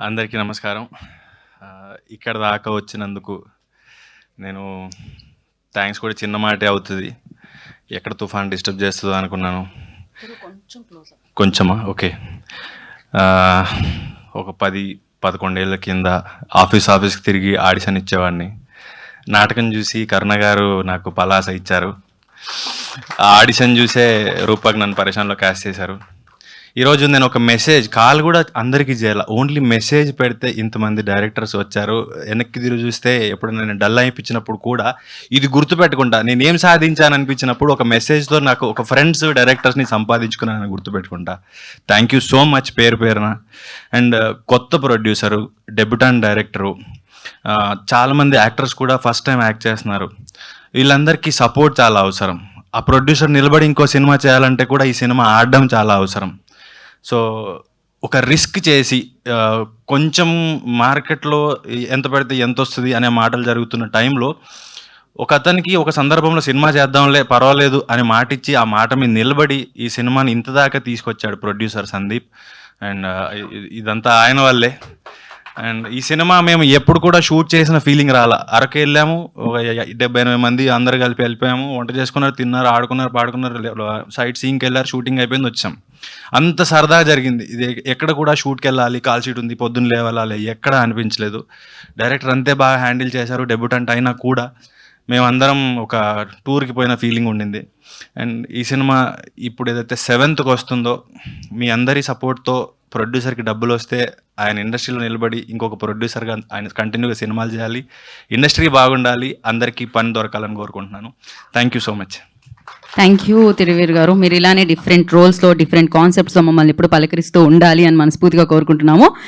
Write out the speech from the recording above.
అందరికీ నమస్కారం. ఇక్కడ దాకా వచ్చినందుకు నేను థ్యాంక్స్ కూడా చిన్న మాటే అవుతుంది. ఎక్కడ తుఫాన్ డిస్టర్బ్ చేస్తుందో అనుకున్నాను. కొంచెమా? ఓకే. ఒక పది పదకొండేళ్ళ కింద ఆఫీస్ ఆఫీస్కి తిరిగి ఆడిషన్ ఇచ్చేవాడిని. నాటకం చూసి కరుణ గారు నాకు పలాస ఇచ్చారు. ఆ ఆడిషన్ చూసే రూపక్ నన్ను పరిశ్రమలో క్యాస్ట్ చేశారు. ఈరోజు నేను ఒక మెసేజ్ కాల్ కూడా అందరికీ చేయాలి. ఓన్లీ మెసేజ్ పెడితే ఇంతమంది డైరెక్టర్స్ వచ్చారు. వెనక్కి తిరిగి చూస్తే ఎప్పుడు నేను డల్ అయిపించినప్పుడు కూడా ఇది గుర్తుపెట్టుకుంటా. నేను ఏం సాధించాను అనిపించినప్పుడు ఒక మెసేజ్తో నాకు ఒక ఫ్రెండ్స్ డైరెక్టర్స్ని సంపాదించుకున్నాను గుర్తుపెట్టుకుంటా. థ్యాంక్ యూ సో మచ్ పేరు పేరున. అండ్ uh, కొత్త ప్రొడ్యూసరు డెబ్యూటాన్ డైరెక్టరు చాలామంది యాక్టర్స్ కూడా ఫస్ట్ టైం యాక్ట్ చేస్తున్నారు. వీళ్ళందరికీ సపోర్ట్ చాలా అవసరం. ఆ ప్రొడ్యూసర్ నిలబడి ఇంకో సినిమా చేయాలంటే కూడా ఈ సినిమా ఆడడం చాలా అవసరం. సో ఒక రిస్క్ చేసి కొంచెం మార్కెట్లో ఎంత పెడితే ఎంత వస్తుంది అనే మాటలు జరుగుతున్న టైంలో ఒక అతనికి ఒక సందర్భంలో సినిమా చేద్దాంలే పర్వాలేదు అని మాట ఇచ్చి ఆ మాట మీద నిలబడి ఈ సినిమాని ఇంత దాకా తీసుకొచ్చాడు ప్రొడ్యూసర్ సందీప్. అండ్ ఇదంతా ఆయన వల్లే. అండ్ ఈ సినిమా మేము ఎప్పుడు కూడా షూట్ చేసిన ఫీలింగ్ రాలా. అరకు వెళ్ళాము ఒక డెబ్బై ఎనభై మంది అందరు కలిపి వెళ్ళిపోయాము. వంట చేసుకున్నారు తిన్నారు ఆడుకున్నారు పాడుకున్నారు సైట్ సీన్కి వెళ్ళారు షూటింగ్ అయిపోయింది వచ్చాం. అంత సరదా జరిగింది. ఇది ఎక్కడ కూడా షూట్కి వెళ్ళాలి కాల్ షీట్ ఉంది పొద్దున్న లేవాలి ఎక్కడ అనిపించలేదు. డైరెక్టర్ అంతే బాగా హ్యాండిల్ చేశారు డెబ్యూటెంట్ అయినా కూడా. మేమందరం ఒక టూర్కి పోయిన ఫీలింగ్ ఉండింది. అండ్ ఈ సినిమా ఇప్పుడు ఏదైతే సెవెంత్కి వస్తుందో మీ అందరి సపోర్ట్తో ప్రొడ్యూసర్కి డబ్బులు వస్తే ఆయన ఇండస్ట్రీలో నిలబడి ఇంకొక ప్రొడ్యూసర్గా ఆయన కంటిన్యూగా సినిమాలు చేయాలి ఇండస్ట్రీ బాగుండాలి అందరికీ పని దొరకాలని కోరుకుంటున్నాను. Thank you so much thank you Thiruveer గారు. మీరు ఇలానే డిఫరెంట్ రోల్స్లో డిఫరెంట్ కాన్సెప్ట్స్లో మమ్మల్ని ఎప్పుడు పలకరిస్తూ ఉండాలి అని మనస్ఫూర్తిగా కోరుకుంటున్నాము.